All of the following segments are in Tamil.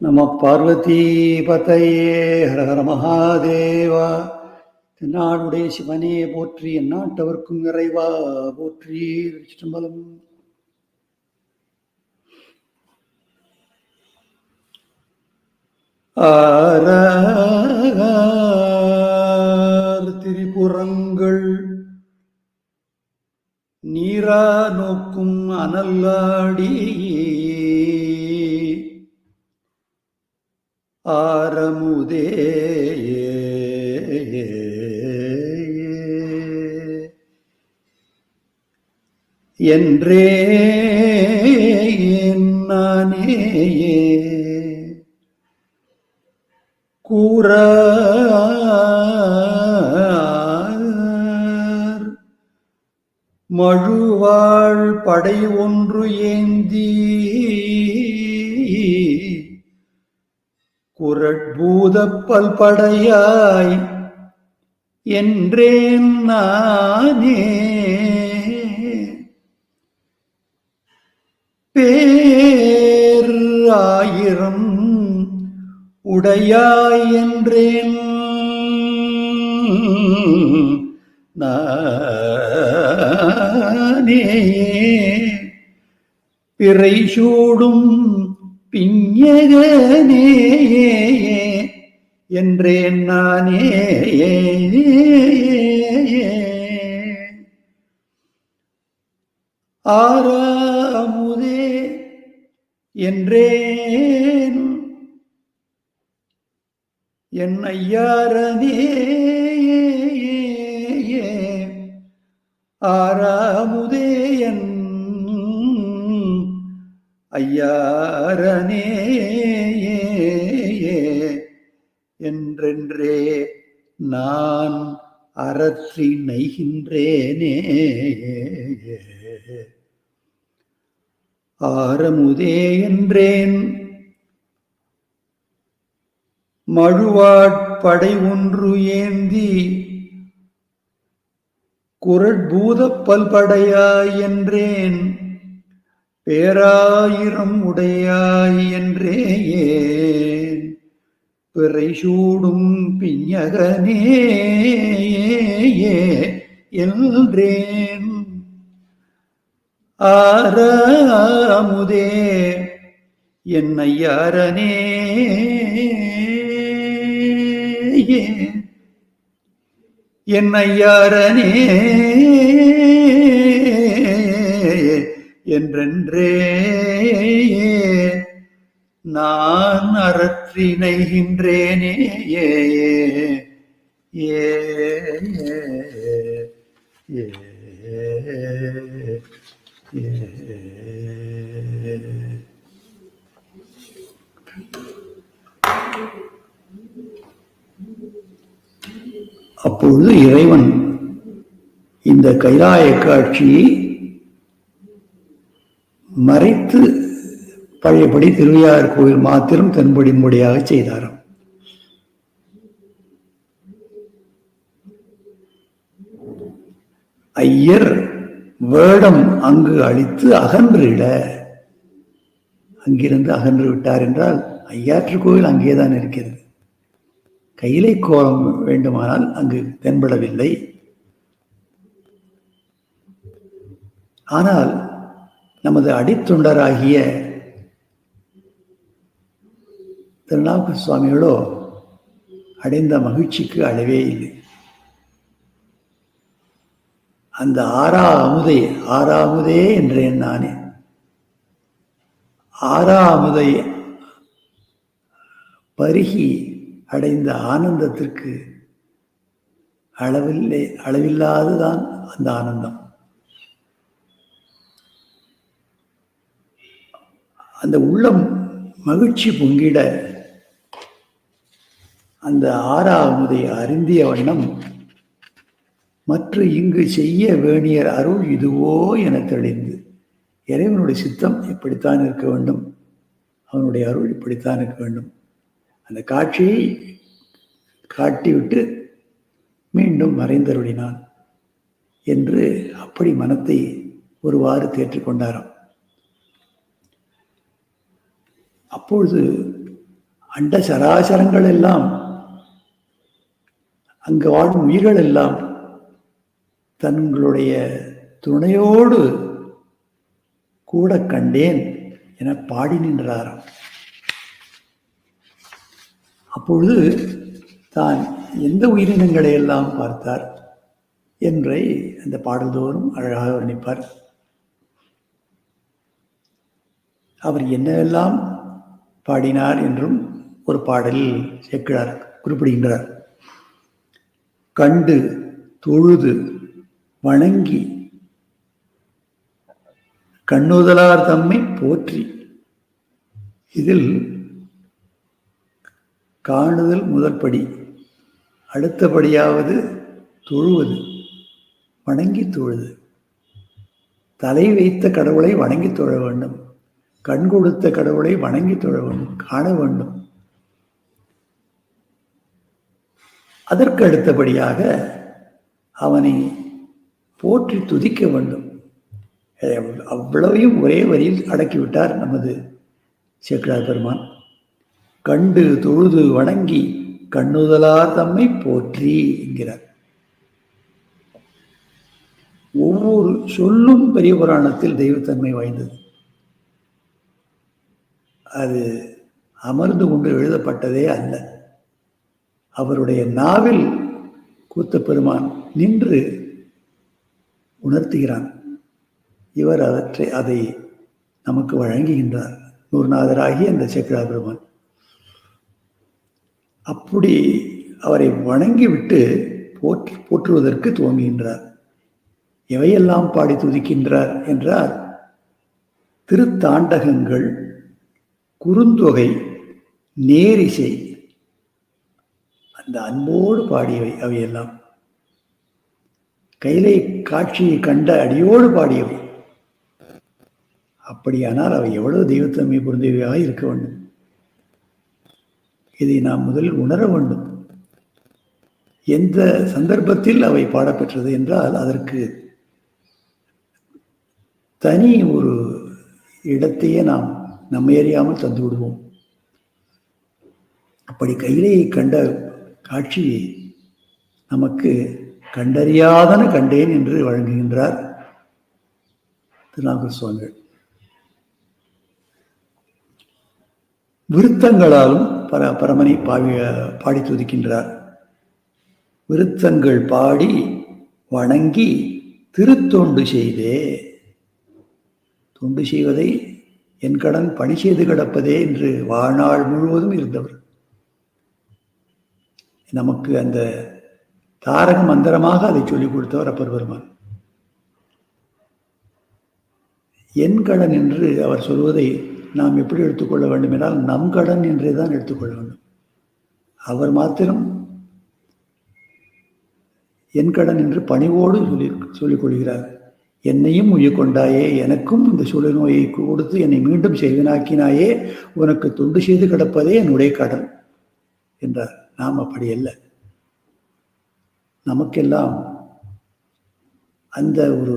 நம பார்வதி பதையே ஹர ஹர மகாதேவா. தென்னாடுடைய சிவனே போற்றி எந்நாட்டவர்க்கும் நிறைவா போற்றி சிற்றம்பலம் ஆரார் திரிபுரங்கள் நீரா நோக்கும் அனல்லாடி ஆரமுதே என்றே நானே கூற மழுவாள் படை ஒன்று ஏந்தி. குரட்பூத பல்படையாய் என்றேன் நானே. பேர் ஆயிரம் உடையாய் என்றேன் நானே. பிறை சூடும் பிஞகனே என்றேன் நானே ஆறாமுதே என்றேன் என் ஐயாரனே ஆறாமுதே ஐயாரனே என்றென்றே நான் அறற்றி நைகின்றேனே. ஆரமுதே என்றேன். மழுவாட்படை ஒன்று ஏந்தி குரட்பூத பல்படையாய் என்றேன். பேராயிரம் உடையாய் என்றேன் பிறை சூடும் பிஞகனே என்றேன். ஆராமுதே என்னை யாரனே என்னை யாரனே என்றென்றே நான் அறற்றினைகின்றேனே ஏ. ஏ. ஏ. அப்பொழுது இறைவன் இந்த கைலாய காட்சியை மறைத்து பழையபடி திருவையார் கோயில் மாத்திரம் தென்படிமுடியாக செய்தாராம். ஐயர் வேடம் அங்கு அழித்து அகன்றிட அங்கிருந்து அகன்று விட்டார் என்றால் ஐயாற்று கோயில் அங்கேதான் இருக்கிறது. கையிலை கோலம் வேண்டுமானால் அங்கு தென்படவில்லை. ஆனால் நமது அடித்தொண்டராகிய திருநாவுக்கு சுவாமிகளோ அடைந்த மகிழ்ச்சிக்கு அளவே இல்லை. அந்த ஆறா அமுதை ஆறா அமுதே என்றேன் நானே. ஆறா அமுதை பருகி அடைந்த ஆனந்தத்திற்கு அளவில்லை அளவில்லாததான் அந்த ஆனந்தம். அந்த உள்ளம் மகிழ்ச்சி பொங்கிட அந்த ஆறாவதை அருந்திய வண்ணம் மற்ற இங்கு செய்ய வேணியர் அருள் இதுவோ என தெளிந்து இறைவனுடைய சித்தம் இப்படித்தான் இருக்க வேண்டும் அவனுடைய அருள் இப்படித்தான் இருக்க வேண்டும். அந்த காட்சியை காட்டிவிட்டு மீண்டும் மறைந்தருளினான் என்று அப்படி மனத்தை ஒருவாறு தேற்றிக்கொண்டாராம். அப்பொழுது அண்ட சராசரங்கள் எல்லாம் அங்கு வாழும் உயிர்கள் எல்லாம் தங்களுடைய துணையோடு கூட கண்டேன் என பாடி நின்றாராம். அப்பொழுது தான் எந்த உயிரினங்களை எல்லாம் பார்த்தார் என்றை அந்த பாடல்தோறும் அழகாக வர்ணிப்பார். அவர் என்னவெல்லாம் பாடினார் என்றும் ஒரு பாடலில் சேர்க்கிறார் குறிப்பிடுகின்றார். கண்டு தொழுது வணங்கி கண்ணுதலார் தம்மை போற்றி. இதில் காணுதல் முதற்படி அடுத்தபடியாவது தொழுவது வணங்கி தொழுது. தலை வைத்த கடவுளை வணங்கி தொழ வேண்டும். கண் கொடுத்த கடவுளை வணங்கி தொழ வேண்டும் காண வேண்டும். அதற்கு அடுத்தபடியாக அவனை போற்றி துதிக்க வேண்டும். அவ்வளவையும் ஒரே வரியில் அடக்கிவிட்டார் நமது சேக்கரார் பெருமான். கண்டு தொழுது வணங்கி கண்ணுதலா தம்மை போற்றி என்கிறார். ஒவ்வொரு சொல்லும் பெரிய புராணத்தில் தெய்வத்தன்மை வாய்ந்தது. அது அமர்ந்து கொண்டு எழுதப்பட்டதே அல்ல. அவருடைய நாவில் கூத்த பெருமான் நின்று உணர்த்துகிறான். இவர் அவற்றை அதை நமக்கு வழங்குகின்றார். நூர்நாதராகி அந்த சேக்கரா பெருமான் அப்படி அவரை வணங்கிவிட்டு போற்று போற்றுவதற்கு துவங்குகின்றார். எவையெல்லாம் பாடி துதிக்கின்றார் என்றால் திருத்தாண்டகங்கள் குறுந்தொகை நேரிசை அந்த அன்போடு பாடியவை அவையெல்லாம். கைலை காட்சியை கண்ட அடியோடு பாடியவை. அப்படியானால் அவை எவ்வளவு தெய்வத்தன்மை புரிந்தவையாக இருக்க வேண்டும். இதை நாம் முதலில் உணர வேண்டும். எந்த சந்தர்ப்பத்தில் அவை பாடப்பெற்றது என்றால் அதற்கு தனி ஒரு இடத்தையே நாம் நம்ம அறியாமல் தந்து விடுவோம். அப்படி கையிலேயை கண்ட காட்சியை நமக்கு கண்டறியாதன கண்டேன் என்று வழங்குகின்றார் திருநாகூர் சுவாமிகள். விருத்தங்களாலும் பர பரமனை பாவி பாடி துதிக்கின்றார். விருத்தங்கள் பாடி வணங்கி திருத்தொண்டு செய்தே தொண்டு செய்வதை என் கடன் பணி செய்து கிடப்பதே என்று வாழ்நாள் முழுவதும் இருந்தவர். நமக்கு அந்த தாரக மந்திரமாக அதை சொல்லிக் கொடுத்தவர் அப்பர் பெருமான் என் கடன் என்று அவர் சொல்வதை நாம் எப்படி எடுத்துக்கொள்ள வேண்டும் என்றால் நம் கடன் என்றே தான் எடுத்துக்கொள்ள வேண்டும். அவர் மாத்திரம் என் கடன் என்று பணிவோடு சொல்லி சொல்லிக் கொள்கிறார். என்னையும் உயிர்கொண்டாயே எனக்கும் இந்த சூழல் நோயை கொடுத்து என்னை மீண்டும் செய்வனாக்கினாயே உனக்கு தொண்டு செய்து கிடப்பதே என்னுடைய கடன் என்றார். நாம் அப்படி அல்ல. நமக்கெல்லாம் அந்த ஒரு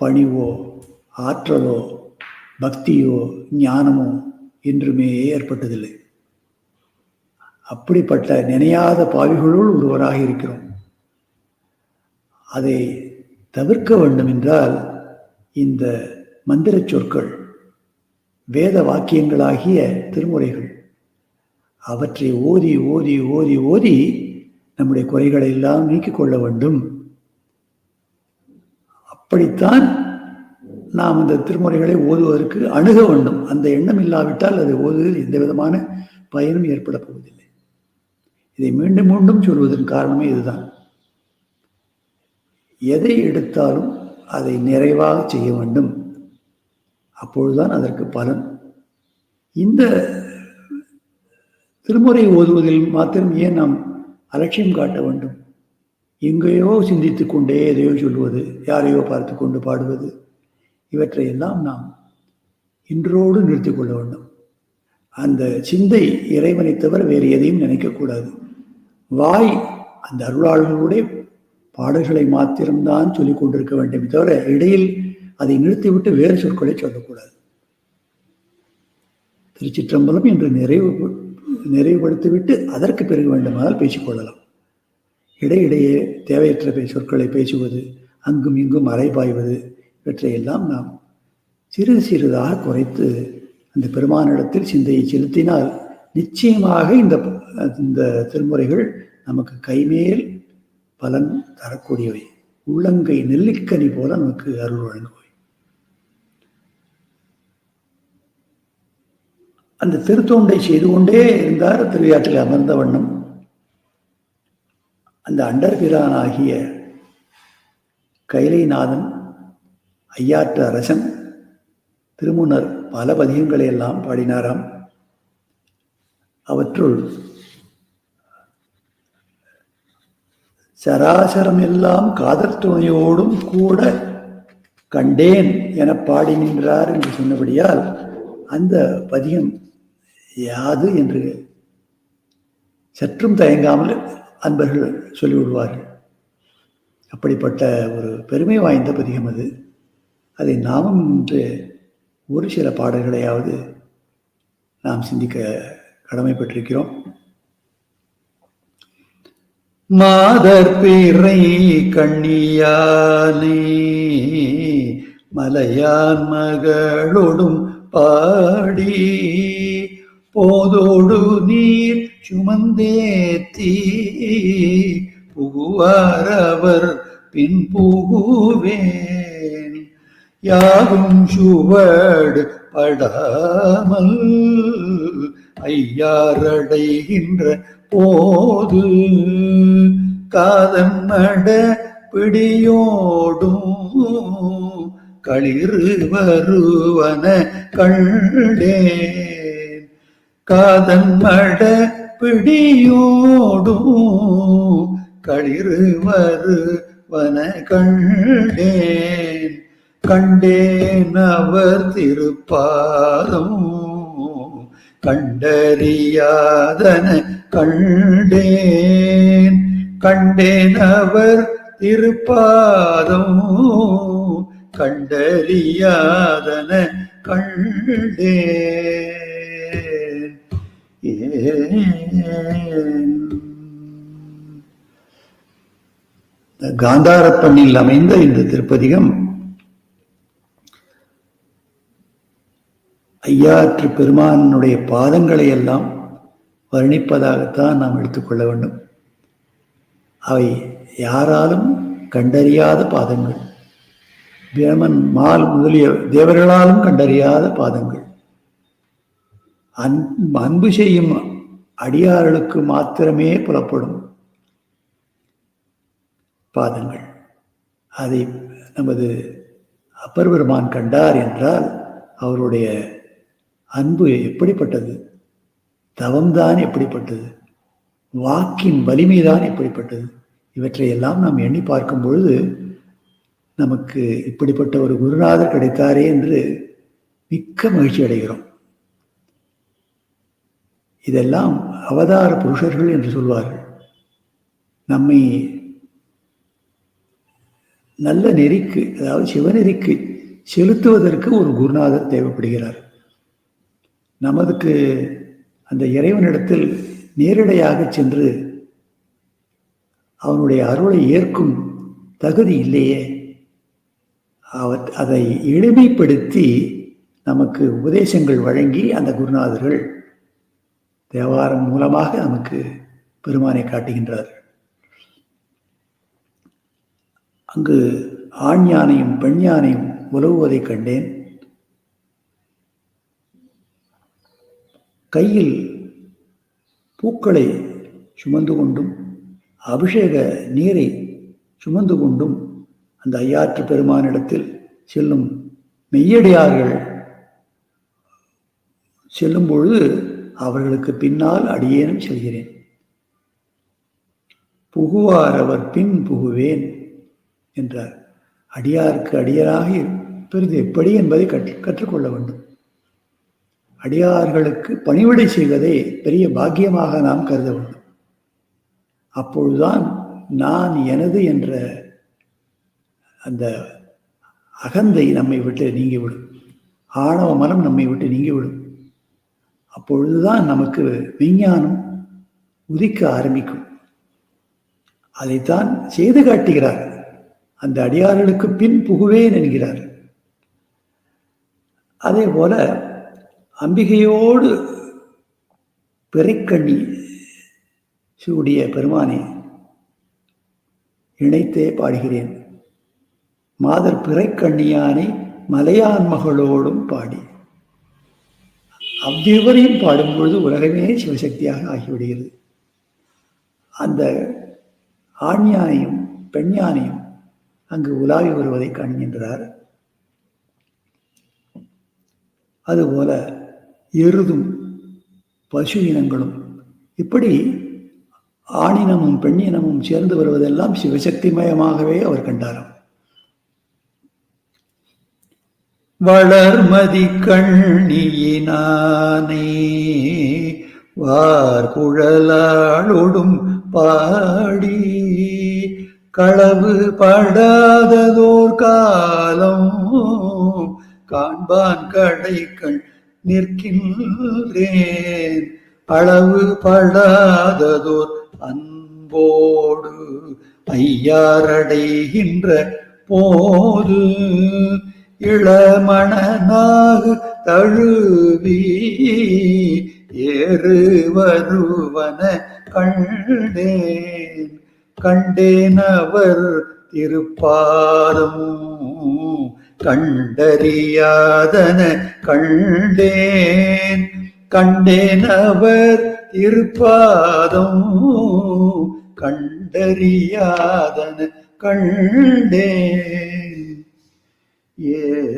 பணிவோ ஆற்றலோ பக்தியோ ஞானமோ என்றுமே ஏற்பட்டதில்லை. அப்படிப்பட்ட நினையாத பாவிகளுள் ஒருவராக இருக்கிறோம். அதை தவிர்க்க வேண்டும் என்றால் இந்த மந்திர சொற்கள் வேத வாக்கியங்களாகிய திருமுறைகள் அவற்றை ஓதி ஓதி ஓதி ஓதி நம்முடைய குறைகளை எல்லாம் நீக்கிக் கொள்ள வேண்டும். அப்படித்தான் நாம் அந்த திருமுறைகளை ஓதுவதற்கு அணுக வேண்டும். அந்த எண்ணம் இல்லாவிட்டால் அதை ஓதுவதில் எந்த விதமான பயனும் ஏற்பட போவதில்லை. இதை மீண்டும் மீண்டும் சொல்வதன் காரணமே இதுதான். எதை எடுத்தாலும் அதை நிறைவாக செய்ய வேண்டும். அப்பொழுதுதான் அதற்கு பலன். இந்த திருமுறை ஓதுவதில் மாத்திரம் ஏன் நாம் அலட்சியம் காட்ட வேண்டும்? எங்கேயோ சிந்தித்து கொண்டே எதையோ சொல்வது யாரையோ பார்த்து கொண்டு பாடுவது இவற்றையெல்லாம் நாம் இன்றோடு நிறுத்திக் கொள்ள வேண்டும். அந்த சிந்தை இறைவனை தவிர வேறு எதையும் நினைக்கக்கூடாது வாய் அந்த அருளாளர்களுடைய பாடல்களை மாத்திரம்தான் சொல்லிக் கொண்டிருக்க வேண்டும் தவிர இடையில் அதை நிறுத்திவிட்டு வேறு சொற்களை சொல்லக்கூடாது. திருச்சிற்றம்பலம் என்று நிறைவு நிறைவுபடுத்திவிட்டு அதற்கு பிறகு வேண்டுமானால் பேசிக்கொள்ளலாம் இடையிடையே தேவையற்ற சொற்களை பேசுவது அங்கும் இங்கும் அலைபாய்வது இவற்றையெல்லாம் நாம் சிறிது சிறிதாக குறைத்து அந்த பெருமானிடத்தில் சிந்தையை செலுத்தினால் நிச்சயமாக இந்த இந்த திருமுறைகள் நமக்கு கைமேல் பலன் தரக்கூடியவை. உள்ளங்கை நெல்லிக்கனி போல நமக்கு அருள் வழங்குவை அந்த திருத்தொண்டை செய்து கொண்டே இருந்தார் திருவியாற்றில் அமர்ந்த வண்ணம். அந்த அண்டர்பிரானாகிய கைலைநாதன் ஐயாற்று அரசன் திருமுனர் பல பதிகங்களை எல்லாம் பாடினாராம். அவற்றுள் சராசரம் எல்லாம் காதல் துணையோடும் கூட கண்டேன் என பாடி நின்றார் என்று சொன்னபடியால் அந்த பதியம் யாது என்று சற்றும் தயங்காமல் அன்பர்கள் சொல்லிவிடுவார்கள். அப்படிப்பட்ட ஒரு பெருமை வாய்ந்த பதிகம் அது. அதை நாமும் இன்று ஒரு சில பாடல்களையாவது நாம் சிந்திக்க கடமைப்பட்டிருக்கிறோம். மாதர் பிறை கண்ணியானே மலையான் மகளோடும் பாடி போதோடு நீர் சுமந்தேத்தி புகுவாரவர் பின் புகுவேன். யாகும் சுவடு படாமல் ஐயாரடைகின்ற போது காதன்மட பிடியோடும். களிறு வருவன கண்டேன். காதன்மட பிடியோடும். களிறு வருவன கண்டேன். கண்டேன் அவர் திருப்பாதம். கண்டறியாதன கண்டேன். கண்டேன் அவர் திருப்பாதம். கண்டறியாதன கண்டேன். ஏ காந்தாரப்பண்ணில் அமைந்த இந்த திருப்பதிகம் ஐயாற்று பெருமானுடைய பாதங்களை எல்லாம் வர்ணிப்பதாகத்தான் நாம் எடுத்துக்கொள்ள வேண்டும். அவை யாராலும் கண்டறியாத பாதங்கள். பிரமன் மால் முதலிய தேவர்களாலும் கண்டறியாத பாதங்கள். அன் அன்பு செய்யும் அடியார்களுக்கு மாத்திரமே புலப்படும் பாதங்கள். அதை நமது அப்பர் பெருமான் கண்டார் என்றால் அவருடைய அன்பு எப்படிப்பட்டது? தவம்தான் எப்படிப்பட்டது? வாக்கின் வலிமைதான் எப்படிப்பட்டது? இவற்றையெல்லாம் நாம் எண்ணி பார்க்கும் பொழுது நமக்கு இப்படிப்பட்ட ஒரு குருநாதர் கிடைத்தாரே என்று மிக்க மகிழ்ச்சி அடைகிறோம். இதெல்லாம் அவதார புருஷர்கள் என்று சொல்வார்கள். நம்மை நல்ல நெறிக்கு அதாவது சிவநெறிக்கு செலுத்துவதற்கு ஒரு குருநாதர் தேவைப்படுகிறார். நமதுக்கு அந்த இறைவனிடத்தில் நேரடியாக சென்று அவனுடைய அருளை ஏற்கும் தகுதி இல்லையே. அவர் அதை எளிமைப்படுத்தி நமக்கு உபதேசங்கள் வழங்கி அந்த குருநாதர்கள் தேவாரம் மூலமாக நமக்கு பெருமானை காட்டுகின்றார்கள். அங்கு ஆண் யானையும் பெண் யானையும் உலவுவதைக் கண்டேன். கையில் பூக்களை சுமந்து கொண்டும் அபிஷேக நீரை சுமந்து கொண்டும் அந்த ஐயாற்று பெருமானிடத்தில் செல்லும் மெய்யடியார்கள் செல்லும் பொழுது அவர்களுக்கு பின்னால் அடியேனும் செல்கிறேன். புகுவார் அவர் பின் புகுவேன் என்றார். அடியாருக்கு அடியராக இருப்பது எப்படி என்பதை கற்று கற்றுக்கொள்ள வேண்டும். அடியார்களுக்கு பணிவிடை செய்வதை பெரிய பாக்கியமாக நாம் கருத வேண்டும். அப்பொழுதுதான் நான் எனது என்ற அந்த அகந்தை நம்மை விட்டு நீங்கிவிடும். ஆணவ மனம் நம்மை விட்டு நீங்கிவிடும். அப்பொழுதுதான் நமக்கு விஞ்ஞானம் உதிக்க ஆரம்பிக்கும். அதைத்தான் செய்து காட்டுகிறார். அந்த அடியார்களுக்கு பின் புகுவேன் என்கிறார். அதே போல அம்பிகையோடு பிறைக்கண்ணி சூடிய பெருமானே இணைத்தே பாடுகிறேன். மாதர் பிறைக்கண்ணியானை மலையான் மகளோடும் பாடி. அவ்விவரையும் பாடும்பொழுது உலகமே சிவசக்தியாக ஆகிவிடுகிறது. அந்த ஆண் யானையும் பெண் யானையும் அங்கு உலாவி வருவதை காண்கின்றார் அதுபோல எருதும் பசு இனங்களும் இப்படி ஆணினமும் பெண்ணினமும் சேர்ந்து வருவதெல்லாம் சிவசக்திமயமாகவே அவர் கண்டாராம். வளர்மதி கண்ணியினானே வார்குழலாளொடும் பாடி களவு படாததோர் காலம் காண்பான் கடைக்கள் நிற்கின்றேன். அளவு படாததோர் அன்போடு ஐயாரடைகின்ற போது இளமணனாக தழுவி ஏறு வருவன கண்டேன். கண்டேன் அவர் திருப்பாதம் கண்டறியாதன கண்டேன். கண்டேன் அவர் திருப்பாதம். கண்டறியாதன கண்டேன். ஏ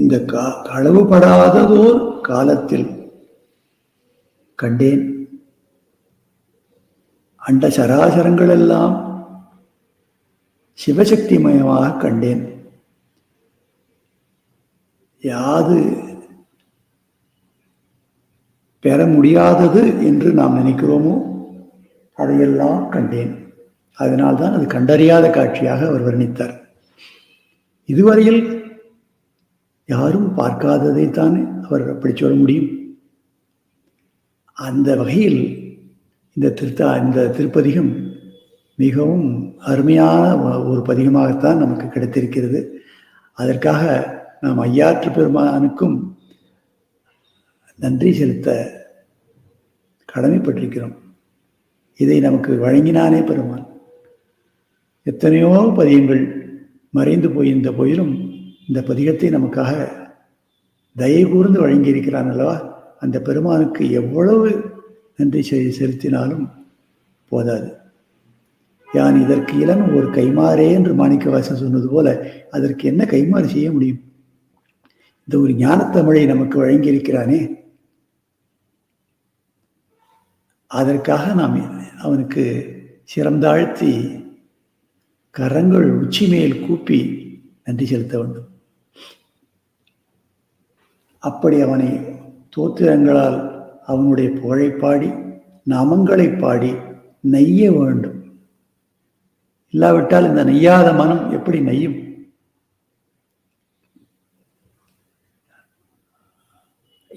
இந்த கா களவுபடாததோர் காலத்தில் கண்டேன். அண்ட சராசரங்கள் எல்லாம் சிவசக்திமயமாக கண்டேன். யாது பெற முடியாதது என்று நாம் நினைக்கிறோமோ அதையெல்லாம் கண்டேன். அதனால்தான் அது கண்டறியாத காட்சியாக அவர் வர்ணித்தார். இதுவரையில் யாரும் பார்க்காததைத்தான் அவர் அப்படி சொல்ல முடியும்? அந்த வகையில் இந்த திருத்தா இந்த திருப்பதிகம் மிகவும் அருமையான ஒரு பதிகமாகத்தான் நமக்கு கிடைத்திருக்கிறது. அதற்காக நாம் ஐயாற்று பெருமானுக்கும் நன்றி செலுத்த கடமைப்பட்டிருக்கிறோம். இதை நமக்கு வழங்கினானே பெருமான். எத்தனையோ பதியங்கள் மறைந்து போயிருந்த போதிலும் இந்த பதிகத்தை நமக்காக தயை கூர்ந்து வழங்கியிருக்கிறான் அல்லவா? அந்த பெருமானுக்கு எவ்வளவு நன்றி செலுத்தினாலும் போதாது. யான் இதற்கு இளம் ஒரு கைமாறே என்று மாணிக்கவாசன் சொன்னது போல அதற்கு என்ன கைமாறு செய்ய முடியும்? இந்த ஒரு ஞானத்தமிழை நமக்கு வழங்கியிருக்கிறானே. அதற்காக நாம் அவனுக்கு சிறந்தாழ்த்தி கரங்கள் உச்சி மேல் கூப்பி நன்றி செலுத்த வேண்டும். அப்படி அவனை தோத்திரங்களால் அவனுடைய புகழை பாடி நாமங்களை பாடி நெய்ய வேண்டும். இல்லாவிட்டால் இந்த நெய்யாத மனம் எப்படி நெய்யும்?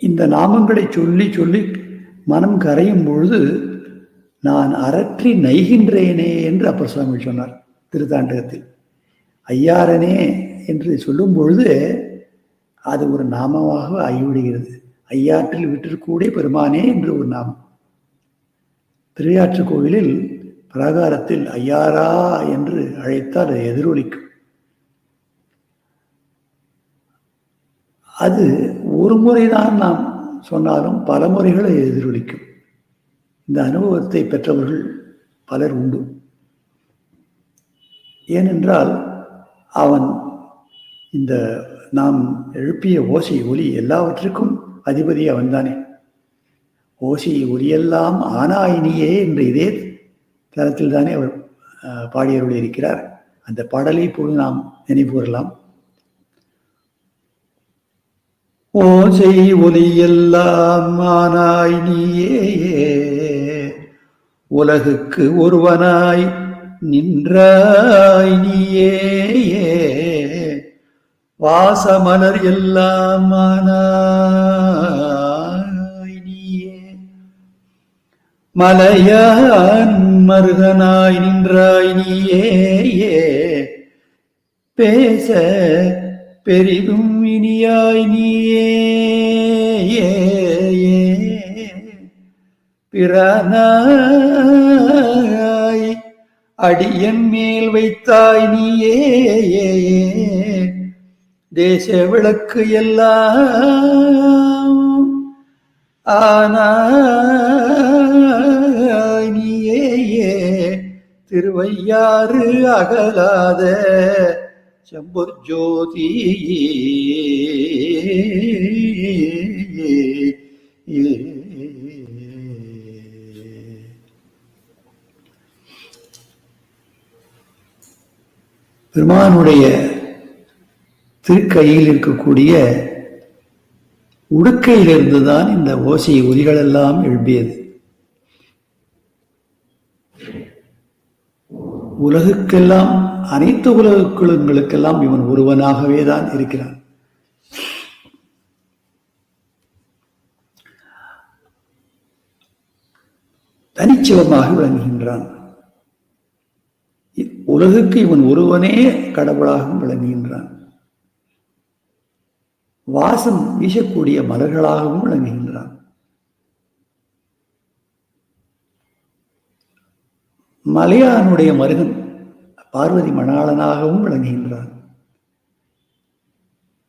இந்த நாமங்களை சொல்லி சொல்லி மனம் கரையும் பொழுது நான் அறற்றி நெய்கின்றேனே என்று அப்பர் சுவாமி சொன்னார் திருத்தாண்டகத்தில். ஐயாரனே என்று சொல்லும் பொழுது அது ஒரு நாமமாக ஆகிவிடுகிறது. ஐயாற்றில் விட்டிருக்கூடே பெருமானே என்று ஒரு நாமம். திருவையாற்று கோவிலில் பிராகாரத்தில் ஐயாரா என்று அழைத்தால் அது எதிரொலிக்கும். அது ஒரு முறைதான் நாம் சொன்னாலும் பல முறைகளை எதிரொலிக்கும். இந்த அனுபவத்தை பெற்றவர்கள் பலர் உண்டு. ஏனென்றால் அவன் இந்த நாம் எழுப்பிய ஓசை ஒலி எல்லாவற்றுக்கும் அதிபதி அவன்தானே ஓசை ஒலியெல்லாம் ஆனாயினியே என்று இதே தளத்தில் தானே அவர் பாடியருள் இருக்கிறார். அந்த பாடலை இப்போது நாம் நினைவு கூறலாம். ஓசை ஒலியெல்லாம் ஆனாய் நீயே உலகுக்கு ஒருவனாய் நின்றாய் நீயே வாசமலர் எல்லாம் நீயே மலையான் மருகனாய் நின்றாய் நீயே பேச பெரிதும் இனியாய் நீயே பிறனாய் அடியன் மேல் வைத்தாய் நீயே தேச விளக்கு எல்லாம் ஆனியே திருவையாறு அகலாத செம்பொற் ஜோதி. பெருமானுடைய திருக்கையில் இருக்கக்கூடிய உடுக்கையிலிருந்து தான் இந்த ஓசை ஒலிகளெல்லாம் எழுப்பியது உலகுக்கெல்லாம் அனைத்து உலகங்களுக்கெல்லாம் இவன் ஒருவனாகவே தான் இருக்கிறான். தனிச்சிவமாக விளங்குகின்றான். உலகுக்கு இவன் ஒருவனே கடவுளாகவும் விளங்குகின்றான். வாசம் வீசக்கூடிய மலர்களாகவும் விளங்குகின்றான். மலையானுடைய மருகன் பார்வதி மணாளனாகவும் விளங்குகின்றான்.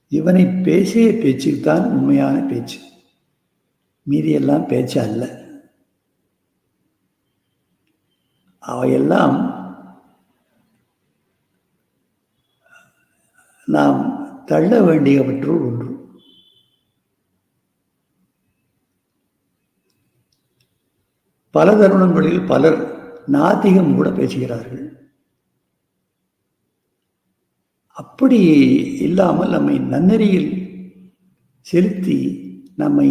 இவனை பேசிய பேச்சுத்தான் உண்மையான பேச்சு. மீதியெல்லாம் பேச்சு அல்ல. அவையெல்லாம் நாம் தள்ள வேண்டியவற்றுள் ஒன்று. பல தருணங்களில் பலர் நாத்திகம் கூட பேசுகிறார்கள். அப்படி இல்லாமல் நம்மை நன்னெறியில் செலுத்தி நம்மை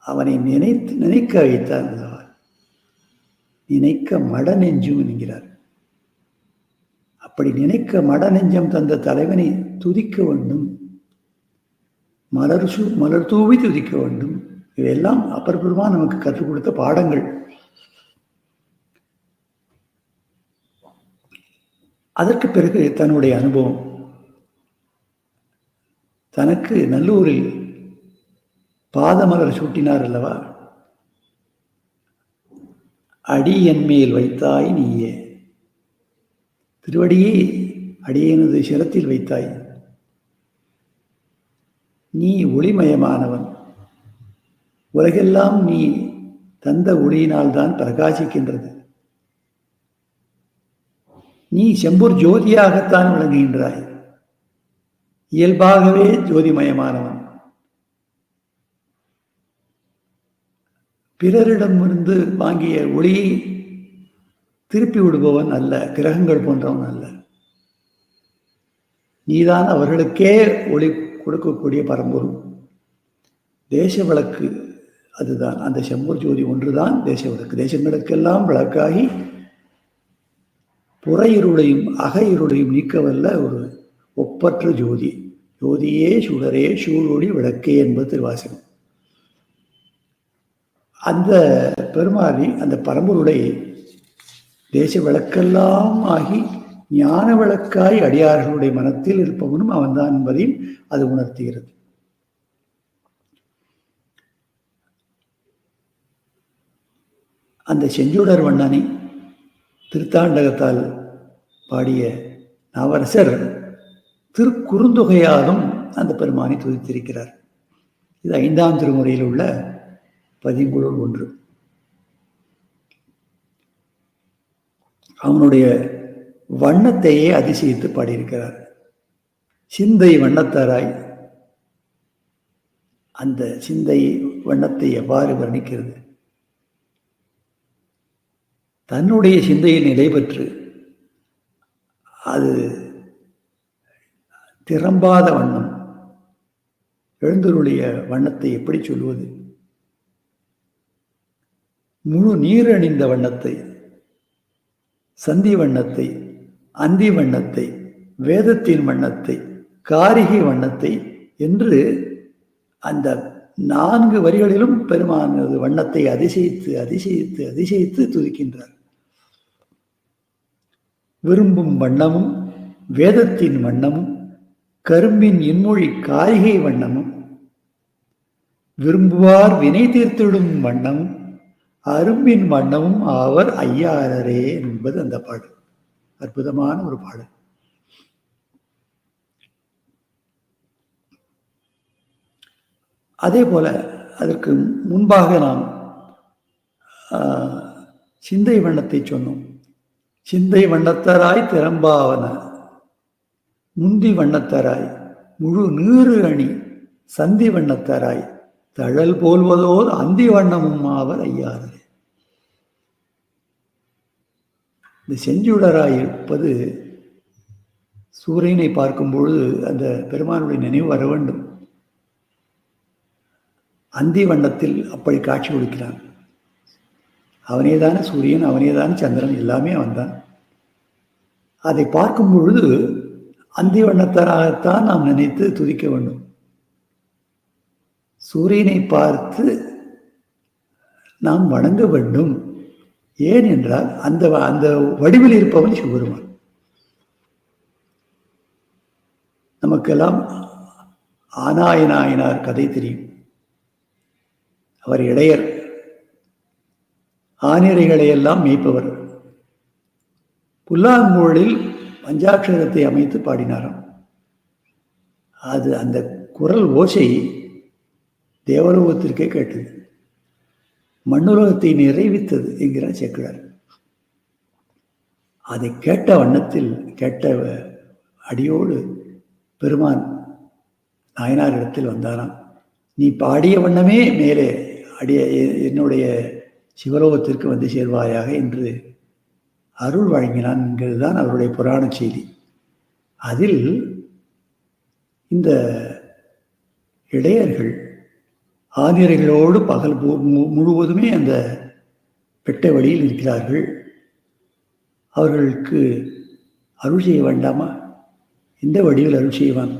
அவனை நினைத்து நினைக்க வைத்தார் நினைக்க மட நெஞ்சும் என்கிறார். அப்படி நினைக்க மட நெஞ்சம் தந்த தலைவனை துதிக்க வேண்டும். மலர் மலர் தூவி துதிக்க வேண்டும். இவையெல்லாம் அப்பற்புறமா நமக்கு கற்றுக் கொடுத்த பாடங்கள். அதற்கு பிறகு தன்னுடைய அனுபவம். தனக்கு நல்லூரில் பாதமலர் சூட்டினார் அல்லவா? அடி என்மேல் வைத்தாய் நீயே. திருவடியே அடியனது சிரத்தில் வைத்தாய். நீ ஒளிமயமானவன். உலகெல்லாம் நீ தந்த ஒளியினால் தான் பிரகாசிக்கின்றது. நீ செம்பூர் ஜோதியாகத்தான் விளங்குகின்றாய். இயல்பாகவே ஜோதிமயமானவன். பிறரிடமிருந்து வாங்கிய ஒளியை திருப்பி விடுபவன் அல்ல கிரகங்கள் போன்றவன் அல்ல. நீதான் அவர்களுக்கே ஒளி கொடுக்கக்கூடிய பரம்பொருள். தேச விளக்கு அதுதான். அந்த செம்பூர் ஜோதி ஒன்றுதான் தேச விளக்கு தேசங்களுக்கெல்லாம் விளக்காகி புற இருளையும் அக இருளையும் நீக்கவல்ல ஒரு ஒப்பற்ற ஜோதி. ஜோதியே சுடரே சூழொளி விளக்கே என்பது திருவாசகம். அந்த பெருமானி அந்த பரம்பொருளை தேச விளக்கெல்லாம் ஆகி ஞான விளக்காய் அடியார்களுடைய மனத்தில் இருப்பவனும் அவன்தான் என்பதையும் அது உணர்த்துகிறது. அந்த செஞ்சூடர் வண்ணனை திருத்தாண்டகத்தால் பாடிய நவரசர் திருக்குறுந்தொகையாலும் அந்த பெருமானை துதித்திருக்கிறார். இது ஐந்தாம் திருமுறையில் உள்ள பதிங்குழல் ஒன்று. அவனுடைய வண்ணத்தையே அதிசயித்து பாடியிருக்கிறார். சிந்தை வண்ணத்தாராய் அந்த சிந்தை வண்ணத்தை எவ்வாறு வர்ணிக்கிறது? தன்னுடைய சிந்தையில் நிலை பெற்று அது திறம்பாத வண்ணம் எழுந்தருடைய வண்ணத்தை எப்படி சொல்வது? முழு நீர் அணிந்த வண்ணத்தை சந்தி வண்ணத்தை அந்தி வண்ணத்தை வேதத்தின் வண்ணத்தை காரிகை வண்ணத்தை என்று அந்த நான்கு வரிகளிலும் பெருமானது வண்ணத்தை அதிசயித்து அதிசயித்து அதிசயித்து துதிக்கின்றார். விரும்பும் வண்ணமும் வேதத்தின் வண்ணமும் கரும்பின் இன்மொழி காரிகை வண்ணமும் விரும்புவார் வினை தீர்த்திடும் வண்ணமும் அரும்பின் வண்ணமும் அவர் ஐயாரரே என்பது அந்த பாடல். அற்புதமான ஒரு பாடல். அதே போல அதற்கு முன்பாக நாம் சிந்தை வண்ணத்தை சொன்னோம். சிந்தை வண்ணத்தராய் திறம்பாவன முந்தி வண்ணத்தராய் முழு நீரு அணி சந்தி வண்ணத்தராய் தழல் போல்வதோர் அந்தி வண்ணமும் ஆவர் ஐயாறு இந்த செஞ்சுடராய் இருப்பது சூரியனை பார்க்கும் பொழுது அந்த பெருமானுடைய நினைவு வர வேண்டும். அந்தி வண்ணத்தில் அப்படி காட்சி கொடுக்கிறான். அவனேதான சூரியன் அவனேதான சந்திரன் எல்லாமே அவன்தான். அதை பார்க்கும் பொழுது அந்தி வண்ணத்தராகத்தான் நாம் நினைத்து துதிக்க வேண்டும். சூரியனை பார்த்து நாம் வணங்க வேண்டும். ஏன் என்றால் அந்த அந்த வடிவில் இருப்பவன் சிவபெருமான். நமக்கெல்லாம் ஆனாயனாயினார் கதை தெரியும். அவர் இடையர். ஆனிரைகளை எல்லாம் மேய்ப்பவர் புல்லாங்குழலில் பஞ்சாட்சரத்தை அமைத்து பாடினாராம். அது அந்த குரல் ஓசை தேவலோகத்திற்கே கேட்டது. மண்ணுலகத்தை நிறைவித்தது என்கிறார் சேக்கிழார். அதை கேட்ட வண்ணத்தில் கேட்ட அடியோடு பெருமான் நாயனார் இடத்தில் வந்தாராம். நீ பாடிய வண்ணமே மேலே அடிய என்னுடைய சிவலோகத்திற்கு வந்து சேர்வாயாக என்று அருள் வழங்கினான் என்கிறது தான் அவருடைய புராண செய்தி. அதில் இந்த இடையர்கள் ஆதிரைகளோடு பகல் முழுவதுமே அந்த பெட்டை வழியில் இருக்கிறார்கள். அவர்களுக்கு அருள் செய்ய வேண்டாமா? இந்த வடிவில் அருள் செய்வான்?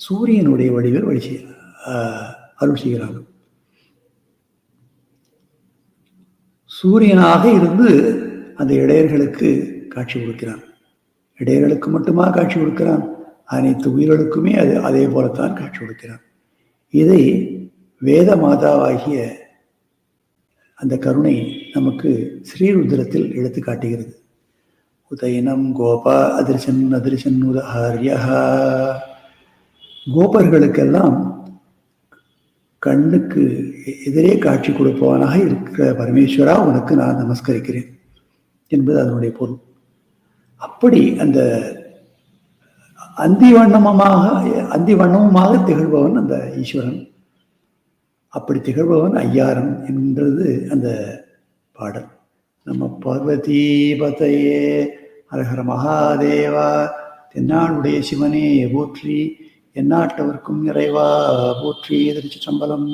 சூரியனுடைய வடிவில் வழி செய்ய அருள் செய்கிறான். சூரியனாக இருந்து அந்த இடையர்களுக்கு காட்சி கொடுக்கிறான். இடையர்களுக்கு மட்டுமா காட்சி கொடுக்கிறான்? அனைத்து உயிர்களுக்குமே அது அதே போலத்தான் காட்சி கொடுக்கிறான். இதை வேத மாதாவாகிய அந்த கருணை நமக்கு ஸ்ரீருத்ரத்தில் எடுத்து காட்டுகிறது. உதயனம் கோபா அதிர்சன் அதிர்சன் உதாரியா கோபர்களுக்கெல்லாம் கண்ணுக்கு எதிரே காட்சி கொடுப்பவனாக இருக்கிற பரமேஸ்வரா உனக்கு நான் நமஸ்கரிக்கிறேன் என்பது அதனுடைய பொருள். அப்படி அந்த அந்தி வண்ணமமாக அந்தி வண்ணமுமாக திகழ்பவன் அந்த ஈஸ்வரன். அப்படி திகழ்பவன் ஐயாரன் என்றது அந்த பாடல். நம்ம பார்வதி பதையே ஹரஹர மகாதேவா தென்னாளுடைய சிவனே போற்றி எந்நாட்டவர்க்கும் நிறைவா போற்றி திருச்சி சம்பளம்.